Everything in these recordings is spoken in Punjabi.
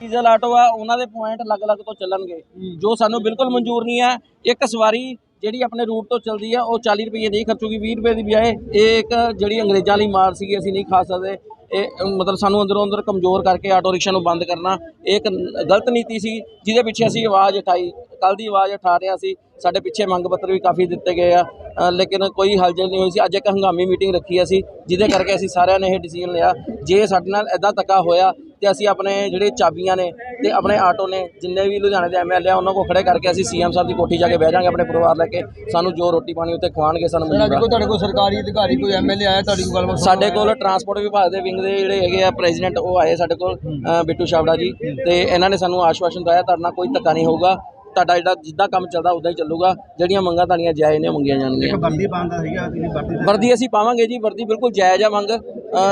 ਡੀਜ਼ਲ ਆਟੋ ਆ ਉਹਨਾਂ ਦੇ ਪੁਆਇੰਟ ਅਲੱਗ-ਅਲੱਗ ਤੋਂ ਚੱਲਣਗੇ। ਜੋ ਸਾਨੂੰ ਬਿਲਕੁਲ ਮਨਜ਼ੂਰ ਨਹੀਂ ਹੈ ਇੱਕ ਸਵਾਰੀ ਜਿਹੜੀ ਆਪਣੇ ਰੂਟ ਤੋਂ ਚੱਲਦੀ ਆ ਉਹ 40 ਰੁਪਏ ਨਹੀਂ ਖਰਚੂਗੀ 20 ਰੁਪਏ ਦੀ ਬਜਾਏ ਇਹ ਇੱਕ ਜਿਹੜੀ ਅੰਗਰੇਜ਼ਾਂ ਵਾਲੀ ਮਾਰ ਸੀਗੀ ਅਸੀਂ ਨਹੀਂ ਖਾ ਸਕਦੇ। ਇਹ ਮਤਲਬ ਸਾਨੂੰ ਅੰਦਰੋਂ ਅੰਦਰ ਕਮਜ਼ੋਰ ਕਰਕੇ ਆਟੋ ਰਿਕਸ਼ਾ ਨੂੰ ਬੰਦ ਕਰਨਾ ਇਹ ਇੱਕ ਗਲਤ ਨੀਤੀ ਸੀ ਜਿਹਦੇ ਪਿੱਛੇ ਅਸੀਂ ਆਵਾਜ਼ ਉਠਾਈ। ਕੱਲ ਦੀ ਆਵਾਜ਼ ਉਠਾ ਰਿਹਾ ਸੀ ਸਾਡੇ ਪਿੱਛੇ ਮੰਗ ਪੱਤਰ ਵੀ ਕਾਫੀ ਦਿੱਤੇ ਗਏ ਆ। ਲੇਕਿਨ ਕੋਈ ਹਲਚਲ ਨਹੀਂ ਹੋਈ ਸੀ। ਅੱਜ ਇੱਕ ਹੰਗਾਮੀ ਮੀਟਿੰਗ ਰੱਖੀ ਅਸੀਂ ਜਿਹਦੇ ਕਰਕੇ ਅਸੀਂ ਸਾਰਿਆਂ ਨੇ ਇਹ ਡਿਸੀਜਨ ਲਿਆ। ਜੇ ਸਾਡੇ ਨਾਲ ਐਦਾਂ ਧੱਕਾ ਹੋਇਆ ਤੇ ਅਸੀਂ ਆਪਣੇ ਜਿਹੜੇ ਚਾਬੀਆਂ ਨੇ ਤੇ ਆਪਣੇ ਆਟੋ ਨੇ ਜਿੰਨੇ ਵੀ ਲੁਧਿਆਣੇ ਦੇ ਐਮਐਲਏ ਆ ਉਹਨਾਂ ਕੋਲ ਖੜੇ ਕਰਕੇ ਅਸੀਂ ਸੀਐਮ ਸਾਹਿਬ ਦੀ ਕੋਠੀ ਜਾ ਕੇ ਬਹਿ ਜਾਾਂਗੇ ਆਪਣੇ ਪਰਿਵਾਰ ਲੈ ਕੇ। ਸਾਨੂੰ ਜੋ ਰੋਟੀ ਪਾਣੀ ਉੱਤੇ ਖਵਾਣਗੇ ਸਾਨੂੰ ਆ ਕੋਈ ਤੁਹਾਡੇ ਕੋਲ ਸਰਕਾਰੀ ਅਧਿਕਾਰੀ ਕੋਈ ਐਮਐਲਏ ਆਇਆ ਤੁਹਾਡੀ ਕੋਈ ਗੱਲਬਾਤ ਸਾਡੇ ਕੋਲ ਟਰਾਂਸਪੋਰਟ ਵਿਭਾਗ ਦੇ ਵਿੰਗ ਦੇ ਜਿਹੜੇ ਹੈਗੇ ਆ ਪ੍ਰੈਜ਼ੀਡੈਂਟ ਉਹ ਆਏ ਸਾਡੇ ਕੋਲ ਬਿੱਟੂ ਛਾਬੜਾ ਜੀ। ਤੇ ਇਹਨਾਂ ਨੇ ਸਾਨੂੰ ਆਸ਼ਵਾਸਨ ਦਵਾਇਆ ਤੁਹਾਡੇ ਕੋਈ ਧੱਕਾ ਨਹੀਂ ਹੋਊਗਾ। ਤੁਹਾਡਾ ਜਿਹੜਾ ਜਿੱਦਾਂ ਕੰਮ ਚੱਲਦਾ ਉਦਾਂ ਹੀ ਚੱਲੂਗਾ ਜਿਹੜੀਆਂ ਮੰਗਾਂ ਤੁਹਾਡੀਆਂ ਜਾਇਜ਼ ਨੇ ਉਹ ਮੰਗੀਆਂ ਜਾਣਗੀਆਂ। ਵਰਦੀ ਪਾਉਂਦਾ ਸੀਗਾ ਜਿਹੜੀ ਵਰਦੀ ਵਰਦੀ ਅਸੀਂ ਪਾਵਾਂਗੇ ਜੀ ਵਰਦੀ ਬਿਲਕੁਲ ਜਾਇਜ਼ ਆ ਮੰਗ।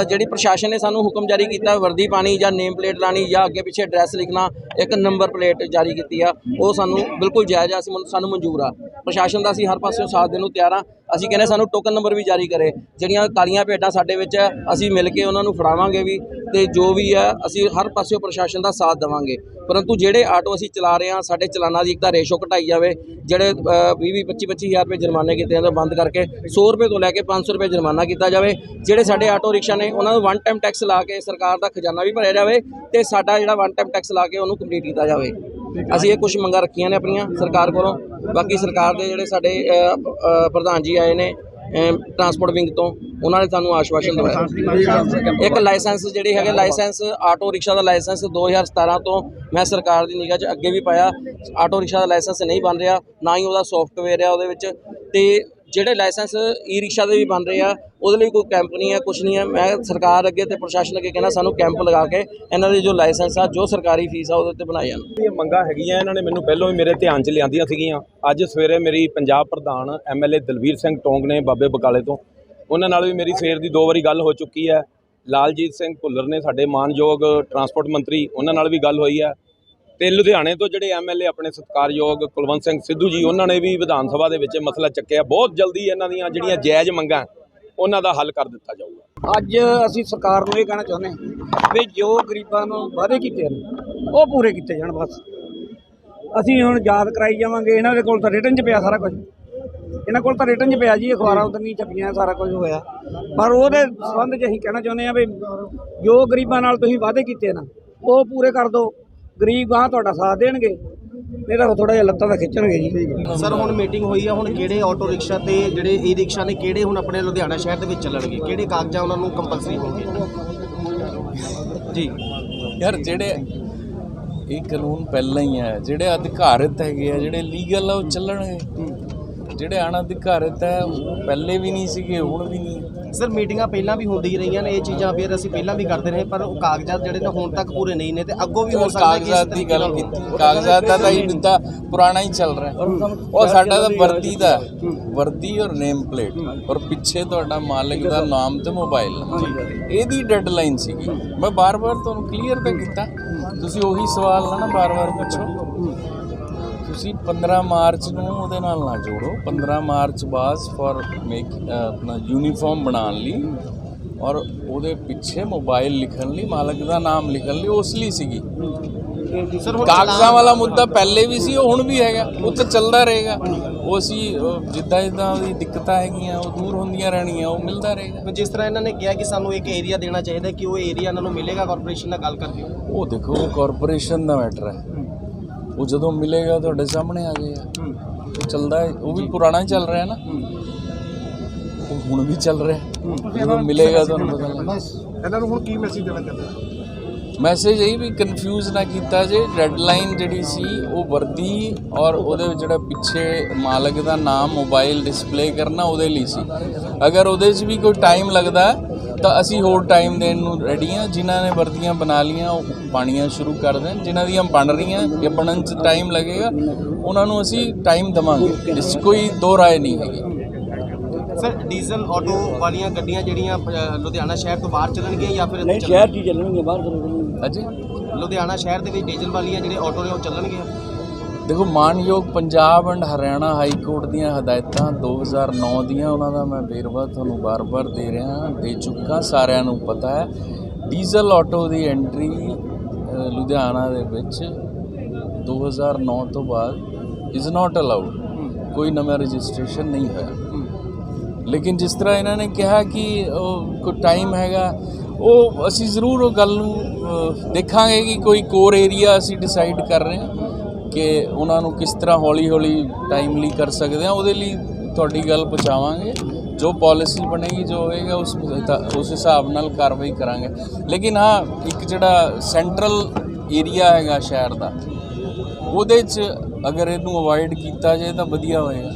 ਜਿਹੜੀ ਪ੍ਰਸ਼ਾਸਨ ਨੇ ਸਾਨੂੰ ਹੁਕਮ ਜਾਰੀ ਕੀਤਾ ਵਰਦੀ ਪਾਣੀ ਜਾਂ ਨੇਮ ਪਲੇਟ ਲਾਣੀ ਜਾਂ ਅੱਗੇ ਪਿੱਛੇ ਐਡਰੈਸ ਲਿਖਣਾ ਇੱਕ ਨੰਬਰ ਪਲੇਟ ਜਾਰੀ ਕੀਤੀ ਆ ਉਹ ਸਾਨੂੰ ਬਿਲਕੁਲ ਜਾਇਜ਼ ਆ ਅਸੀਂ ਸਾਨੂੰ ਮਨਜ਼ੂਰ ਆ। ਪ੍ਰਸ਼ਾਸਨ ਦਾ ਅਸੀਂ ਹਰ ਪਾਸਿਓਂ ਸਾਥ ਦੇਣ ਨੂੰ ਤਿਆਰ ਆ ਅਸੀਂ ਕਹਿੰਦੇ ਸਾਨੂੰ ਟੋਕਨ ਨੰਬਰ ਵੀ ਜਾਰੀ ਕਰੇ। ਜਿਹੜੀਆਂ ਕਾਲੀਆਂ ਭੇਡਾਂ ਸਾਡੇ ਵਿੱਚ ਹੈ, ਅਸੀਂ ਮਿਲ ਕੇ ਉਹਨਾਂ ਨੂੰ ਫੜਾਵਾਂਗੇ ਵੀ ਤੇ ਜੋ ਵੀ ਹੈ, ਅਸੀਂ ਹਰ ਪਾਸਿਓਂ ਪ੍ਰਸ਼ਾਸਨ ਦਾ ਸਾਥ ਦੇਵਾਂਗੇ। ਪਰੰਤੂ ਜਿਹੜੇ ਆਟੋ ਅਸੀਂ ਚਲਾ ਰਹੇ ਹਾਂ, ਸਾਡੇ ਚਲਾਨਾਂ ਦੀ ਇੱਕ ਤਾਂ ਰੇਸ਼ੋ ਘਟਾਈ ਜਾਵੇ, ਜਿਹੜੇ 20 20 25 25000 ਰੁਪਏ ਜੁਰਮਾਨੇ ਕੀਤੇ ਜਾਂਦੇ ਬੰਦ ਕਰਕੇ 100 ਰੁਪਏ ਤੋਂ ਲੈ ਕੇ 500 ਰੁਪਏ ਜੁਰਮਾਨਾ ਕੀਤਾ ਜਾਵੇ। ਜਿਹੜੇ ਸਾਡੇ ਆਟੋ ਰਿਕਸ਼ਾ ਨੇ, ਉਹਨਾਂ ਨੂੰ ਵਨ ਟਾਈਮ ਟੈਕਸ ਲਾ ਕੇ ਸਰਕਾਰ ਦਾ ਖਜ਼ਾਨਾ ਵੀ ਭਰਿਆ ਜਾਵੇ ਤੇ ਸਾਡਾ ਜਿਹੜਾ ਵਨ ਟਾਈਮ ਟੈਕਸ ਲਾ ਕੇ ਉਹਨੂੰ ਕੰਪਲੀਟ ਕੀਤਾ ਜਾਵੇ। ਅਸੀਂ ਇਹ ਕੁਝ ਮੰਗਾਂ ਰੱਖੀਆਂ ਨੇ ਆਪਣੀਆਂ ਸਰਕਾਰ ਕੋਲੋਂ। ਬਾਕੀ ਸਰਕਾਰ ਦੇ ਜਿਹੜੇ ਸਾਡੇ ਪ੍ਰਧਾਨ ਜੀ ਆਏ ਨੇ ਟਰਾਂਸਪੋਰਟ ਵਿੰਗ ਤੋਂ, ਉਹਨਾਂ ਨੇ ਸਾਨੂੰ ਆਸ਼ਵਾਸਨ ਦਵਾਇਆ। ਇੱਕ ਲਾਇਸੈਂਸ ਜਿਹੜੇ ਹੈਗੇ ਲਾਇਸੈਂਸ ਆਟੋ ਰਿਕਸ਼ਾ ਦਾ ਲਾਇਸੈਂਸ 2017 ਤੋਂ ਮੈਂ ਸਰਕਾਰ ਦੀ ਨਿਗਾਹ 'ਚ ਅੱਗੇ ਵੀ ਪਾਇਆ। ਆਟੋ ਰਿਕਸ਼ਾ ਦਾ ਲਾਇਸੈਂਸ ਨਹੀਂ ਬਣ ਰਿਹਾ, ਨਾ ਹੀ ਉਹਦਾ ਸੌਫਟਵੇਅਰ ਆ ਉਹਦੇ ਵਿੱਚ। ਤੇ ਜਿਹੜੇ ਲਾਇਸੈਂਸ ਈ ਰਿਕਸ਼ਾ ਦੇ ਵੀ ਬਣ ਰਹੇ ਆ, ਉਹਦੇ ਲਈ ਕੋਈ ਕੈਂਪ ਨਹੀਂ ਹੈ ਕੁਝ ਨਹੀਂ ਹੈ। ਮੈਂ ਸਰਕਾਰ ਅੱਗੇ ਤੇ ਪ੍ਰਸ਼ਾਸਨ ਅੱਗੇ ਕਹਿੰਦਾ ਸਾਨੂੰ ਕੈਂਪ ਲਗਾ ਕੇ ਇਹਨਾਂ ਦੇ ਜੋ ਲਾਇਸੈਂਸ ਆ, ਜੋ ਸਰਕਾਰੀ ਫੀਸ ਆ, ਉਹਦੇ ਉੱਤੇ ਬਣਾਏ ਜਾਣ। ਇਹ ਮੰਗਾਂ ਹੈਗੀਆਂ, ਇਹਨਾਂ ਨੇ ਮੈਨੂੰ ਪਹਿਲਾਂ ਵੀ ਮੇਰੇ ਧਿਆਨ 'ਚ ਲਿਆਂਦੀਆਂ ਸੀਗੀਆਂ। ਅੱਜ ਸਵੇਰੇ ਮੇਰੀ ਪੰਜਾਬ ਪ੍ਰਧਾਨ ਐਮਐਲਏ ਦਲਵੀਰ ਸਿੰਘ ਟੋਂਗ ਨੇ ਬਾਬੇ ਬਕਾਲੇ ਤੋਂ, ਉਹਨਾਂ ਨਾਲ ਵੀ ਮੇਰੀ ਸਵੇਰ ਦੀ ਦੋ ਵਾਰੀ ਗੱਲ ਹੋ ਚੁੱਕੀ ਹੈ। ਲਾਲਜੀਤ ਸਿੰਘ ਭੁੱਲਰ ਨੇ ਸਾਡੇ ਮਾਨਯੋਗ ਟਰਾਂਸਪੋਰਟ ਮੰਤਰੀ, ਉਹਨਾਂ ਨਾਲ ਵੀ ਗੱਲ ਹੋਈ ਹੈ। ਤੇ ਲੁਧਿਆਣੇ ਤੋਂ ਜਿਹੜੇ ਐਮਐਲਏ ਆਪਣੇ ਸਤਿਕਾਰਯੋਗ ਕੁਲਵੰਤ ਸਿੰਘ ਸਿੱਧੂ ਜੀ, ਉਹਨਾਂ ਨੇ ਵੀ ਵਿਧਾਨ ਸਭਾ ਦੇ ਵਿੱਚ ਮਸਲਾ ਚੱਕਿਆ। ਬਹੁਤ ਜਲਦੀ ਇਹਨਾਂ ਦੀਆਂ ਜਿਹੜੀਆਂ ਜਾਇਜ਼ ਮੰਗਾਂ, ਉਹਨਾਂ ਦਾ ਹੱਲ ਕਰ ਦਿੱਤਾ ਜਾਊਗਾ। ਅੱਜ ਅਸੀਂ ਸਰਕਾਰ ਨੂੰ ਇਹ ਕਹਿਣਾ ਚਾਹੁੰਦੇ ਹਾਂ ਵੀ ਜੋ ਗਰੀਬਾਂ ਨੂੰ ਵਾਅਦੇ ਕੀਤੇ ਨੇ ਉਹ ਪੂਰੇ ਕੀਤੇ ਜਾਣ ਬਸ। ਅਸੀਂ ਹੁਣ ਯਾਦ ਕਰਾਈ ਜਾਵਾਂਗੇ, ਇਹਨਾਂ ਦੇ ਕੋਲ ਤਾਂ ਰਿਟਰਨ 'ਚ ਪਿਆ ਸਾਰਾ ਕੁਝ। ਇਹਨਾਂ ਕੋਲ ਤਾਂ ਰਿਟਰਨ 'ਚ ਪਿਆ ਜੀ, ਅਖਬਾਰਾਂ ਉਧਰ ਨਹੀਂ ਛਪੀਆਂ, ਸਾਰਾ ਕੁਝ ਹੋਇਆ। ਪਰ ਉਹਦੇ ਸੰਬੰਧ 'ਚ ਅਸੀਂ ਕਹਿਣਾ ਚਾਹੁੰਦੇ ਹਾਂ ਵੀ ਜੋ ਗਰੀਬਾਂ ਨਾਲ ਤੁਸੀਂ ਵਾਅਦੇ ਕੀਤੇ ਨਾ, ਉਹ ਪੂਰੇ ਕਰ ਦਿਓ। ਗਰੀਬ ਗਾਂ ਤੁਹਾਡਾ ਸਾਥ ਦੇਣਗੇ ਨਹੀਂ ਤਾਂ ਥੋੜਾ ਜਿਹਾ ਲੱਤਾਂ ਦਾ ਖਿੱਚਣਗੇ ਜੀ। ਸਰ ਹੁਣ ਮੀਟਿੰਗ ਹੋਈ ਆ ਹੁਣ ਕਿਹੜੇ ਆਟੋ ਰਿਕਸ਼ਾ ਤੇ ਜਿਹੜੇ ਈ ਰਿਕਸ਼ਾ ਨੇ ਕਿਹੜੇ ਹੁਣ ਆਪਣੇ ਲੁਧਿਆਣਾ ਸ਼ਹਿਰ ਦੇ ਵਿੱਚ ਚੱਲਣਗੇ? ਕਿਹੜੇ ਕਾਗਜ਼ਾਂ ਉਹਨਾਂ ਨੂੰ ਕੰਪਲਸਰੀ ਹੋਣਗੇ? ਜੀ। ਯਾਰ ਜਿਹੜੇ ਇਹ ਕਾਨੂੰਨ ਪਹਿਲਾਂ ਹੀ ਹੈ ਜਿਹੜੇ ਅਧਿਕਾਰਿਤ ਹੈਗੇ ਆ ਜਿਹੜੇ ਲੀਗਲ ਆ ਉਹ ਚੱਲਣਗੇ। ਜਿਹੜੇ ਅਣਅਧਿਕਾਰਿਤ ਹੈ ਉਹ ਪਹਿਲੇ ਵੀ ਨਹੀਂ ਸੀਗੇ ਹੁਣ ਵੀ ਨਹੀਂ। ਸਰ ਮੀਟਿੰਗਾਂ ਪਹਿਲਾਂ ਵੀ ਹੁੰਦੀ ਰਹੀਆਂ ਨੇ ਇਹ ਚੀਜ਼ਾਂ ਫਿਰ ਅਸੀਂ ਪਹਿਲਾਂ ਵੀ ਕਰਦੇ ਰਹੇ ਪਰ ਉਹ ਕਾਗਜ਼ਾਤ ਜਿਹੜੇ ਨੇ ਹੁਣ ਤੱਕ ਪੂਰੇ ਨਹੀਂ ਨੇ ਤੇ ਅੱਗੋਂ ਵੀ ਹੋ ਸਕਦਾ ਕਾਗਜ਼ਾਤ ਦੀ ਗੱਲ ਕੀਤੀ। ਕਾਗਜ਼ਾਤ ਦਾ ਤਾਂ ਇਹ ਤਾਂ ਪੁਰਾਣਾ ਹੀ ਚੱਲ ਰਿਹਾ। ਉਹ ਸਾਡਾ ਤਾਂ ਵਰਦੀ ਦਾ ਵਰਦੀ ਔਰ ਨੇਮ ਪਲੇਟ ਔਰ ਪਿੱਛੇ ਤੁਹਾਡਾ ਮਾਲਕ ਦਾ ਨਾਮ ਤੇ ਮੋਬਾਈਲ ਇਹਦੀ ਡੈਡਲਾਈਨ ਸੀਗੀ। ਮੈਂ ਬਾਰ-ਬਾਰ ਤੁਹਾਨੂੰ ਕਲੀਅਰ ਤਾਂ ਕੀਤਾ। ਤੁਸੀਂ ਉਹੀ ਸਵਾਲ ਨਾ ਬਾਰ-ਬਾਰ ਪੁੱਛੋ। ਤੁਸੀਂ 15 ਮਾਰਚ ਨੂੰ ਉਹਦੇ ਨਾਲ ਨਾ ਜੋੜੋ। 15 ਮਾਰਚ ਬਾਅਦ ਫॉर ਮੇਕ ਆਪਣਾ ਯੂਨੀਫਾਰਮ ਬਣਾਉਣ ਲਈ ਔਰ ਉਹਦੇ ਪਿੱਛੇ ਮੋਬਾਈਲ ਲਿਖਣ ਲਈ ਮਾਲਕ ਦਾ ਨਾਮ ਲਿਖਣ ਲਈ ਉਸ ਲਈ ਸੀਗੀ। ਕਾਗਜ਼ਾਂ ਵਾਲਾ ਮੁੱਦਾ ਪਹਿਲੇ ਵੀ ਸੀ ਉਹ ਹੁਣ ਵੀ ਹੈਗਾ ਉਹ ਤਾਂ ਚੱਲਦਾ ਰਹੇਗਾ। ਉਹ ਅਸੀਂ ਜਿੱਦਾਂ ਜਿੱਦਾਂ ਦੀ ਦਿੱਕਤਾਂ ਹੈਗੀਆਂ ਉਹ ਦੂਰ ਹੁੰਦੀਆਂ ਰਹਿਣੀਆਂ ਉਹ ਮਿਲਦਾ ਰਹੇਗਾ। ਜਿਸ ਤਰ੍ਹਾਂ ਇਹਨਾਂ ਨੇ ਕਿਹਾ ਕਿ ਸਾਨੂੰ ਇੱਕ ਏਰੀਆ ਦੇਣਾ ਚਾਹੀਦਾ ਕਿ ਉਹ ਏਰੀਆ ਇਹਨਾਂ ਨੂੰ ਮਿਲੇਗਾ ਕਾਰਪੋਰੇਸ਼ਨ ਨਾਲ ਗੱਲ ਕਰਕੇ ਉਹ ਦੇਖੋ ਕਾਰਪੋਰੇਸ਼ਨ ਦਾ ਮੈਟਰ ਹੈ। ਉਹ ਜਦੋਂ ਮਿਲੇਗਾ ਤੁਹਾਡੇ ਸਾਹਮਣੇ ਆ ਜਾਏਗਾ ਚੱਲਦਾ ਉਹ ਵੀ ਪੁਰਾਣਾ ਹੀ ਚੱਲ ਰਿਹਾ ਨਾ। ਉਹ ਹੁਣ ਵੀ ਚੱਲ ਰਿਹਾ। ਜਦੋਂ ਮਿਲੇਗਾ ਤੁਹਾਨੂੰ ਪਤਾ ਲੱਗੇਗਾ ਇਹਨਾਂ ਨੂੰ ਹੁਣ ਕੀ ਮੈਸੇਜ ਦੇਣਾ ਚਾਹੁੰਦੇ ਮੈਸੇਜ ਇਹ ਵੀ ਕਨਫਿਊਜ਼ ਨਾ ਕੀਤਾ ਜੇ ਡੈਡਲਾਈਨ ਜਿਹੜੀ ਸੀ ਉਹ ਵਰਦੀ ਔਰ ਉਹਦੇ ਵਿੱਚ ਜਿਹੜਾ ਪਿੱਛੇ ਮਾਲਕ ਦਾ ਨਾਮ ਮੋਬਾਈਲ ਡਿਸਪਲੇ ਕਰਨਾ ਉਹਦੇ ਲਈ ਸੀ। ਅਗਰ ਉਹਦੇ 'ਚ ਵੀ ਕੋਈ ਟਾਈਮ ਲੱਗਦਾ ਤਾਂ ਅਸੀਂ ਹੋਰ ਟਾਈਮ ਦੇਣ ਨੂੰ ਰੈਡੀ ਹਾਂ। ਜਿਨ੍ਹਾਂ ਨੇ ਵਰਦੀਆਂ ਬਣਾ ਲੀਆਂ ਉਹ ਪਾਣੀਆਂ ਸ਼ੁਰੂ ਕਰ ਦੇਣ। ਜਿਨ੍ਹਾਂ ਦੀਆਂ ਬਣ ਰਹੀਆਂ ਜਾਂ ਬਣਨ 'ਚ ਟਾਈਮ ਲੱਗੇਗਾ ਉਹਨਾਂ ਨੂੰ ਅਸੀਂ ਟਾਈਮ ਦੇਵਾਂਗੇ। ਇਸ 'ਚ ਕੋਈ ਦੋ ਰਾਏ ਨਹੀਂ ਹੈਗੀ। ਸਰ ਡੀਜ਼ਲ ਆਟੋ ਵਾਲੀਆਂ ਗੱਡੀਆਂ ਜਿਹੜੀਆਂ ਲੁਧਿਆਣਾ ਸ਼ਹਿਰ ਤੋਂ ਬਾਹਰ ਚੱਲਣਗੀਆਂ ਜਾਂ ਫਿਰ ਨਹੀਂ ਸ਼ਹਿਰ 'ਚ ਹੀ ਚੱਲਣਗੇ ਬਾਹਰ ਚੱਲਣਗੀਆਂ? ਲੁਧਿਆਣਾ ਸ਼ਹਿਰ ਦੇ ਵਿੱਚ ਡੀਜ਼ਲ ਵਾਲੀਆਂ ਜਿਹੜੇ ਆਟੋ ਨੇ ਉਹ ਚੱਲਣਗੀਆਂ? ਦੇਖੋ, ਮਾਨਯੋਗ Punjab and Haryana high court ਦੀਆਂ ਹਦਾਇਤਾਂ 2009 ਦੀਆਂ, ਉਹਨਾਂ ਦਾ ਮੈਂ ਵੇਰਵਾ ਤੁਹਾਨੂੰ ਬਾਰ-ਬਾਰ ਦੇ ਰਿਹਾ, ਦੇ ਚੁੱਕਾ, ਸਾਰਿਆਂ ਨੂੰ ਪਤਾ ਹੈ। ਡੀਜ਼ਲ ਆਟੋ ਦੀ ਐਂਟਰੀ ਲੁਧਿਆਣਾ ਦੇ ਵਿੱਚ 2009 ਤੋਂ ਬਾਅਦ ਇਜ਼ ਨਾਟ ਅਲਾਉਡ ਕੋਈ ਨਵਾਂ ਰਜਿਸਟ੍ਰੇਸ਼ਨ ਨਹੀਂ ਹੋਇਆ। ਲੇਕਿਨ ਜਿਸ ਤਰ੍ਹਾਂ ਇਹਨਾਂ ਨੇ ਕਿਹਾ ਕਿ ਉਹ ਕੋਈ ਟਾਈਮ ਹੈਗਾ, ਉਹ ਅਸੀਂ ਜ਼ਰੂਰ ਉਹ ਗੱਲ ਨੂੰ ਦੇਖਾਂਗੇ ਕਿ ਕੋਈ ਕੋਰ ਏਰੀਆ ਅਸੀਂ ਡਿਸਾਈਡ ਕਰ ਰਹੇ ਹਾਂ। ਕਿ ਉਹਨਾਂ ਨੂੰ ਕਿਸ ਤਰ੍ਹਾਂ ਹੌਲੀ ਹੌਲੀ ਟਾਈਮਲੀ ਕਰ ਸਕਦੇ ਹਾਂ, ਉਹਦੇ ਲਈ ਤੁਹਾਡੀ ਗੱਲ ਪਹੁੰਚਾਵਾਂਗੇ ਜੋ ਪਾਲਿਸੀ ਬਣੇਗੀ, ਜੋ ਹੋਏਗਾ, ਉਸ ਉਸ ਹਿਸਾਬ ਨਾਲ ਕਾਰਵਾਈ ਕਰਾਂਗੇ। ਲੇਕਿਨ ਹਾਂ, ਇੱਕ ਜਿਹੜਾ ਸੈਂਟਰਲ ਏਰੀਆ ਹੈਗਾ ਸ਼ਹਿਰ ਦਾ, ਉਹਦੇ 'ਚ ਅਗਰ ਇਹਨੂੰ ਅਵੋਇਡ ਕੀਤਾ ਜਾਏ ਤਾਂ ਵਧੀਆ ਹੋਏਗਾ।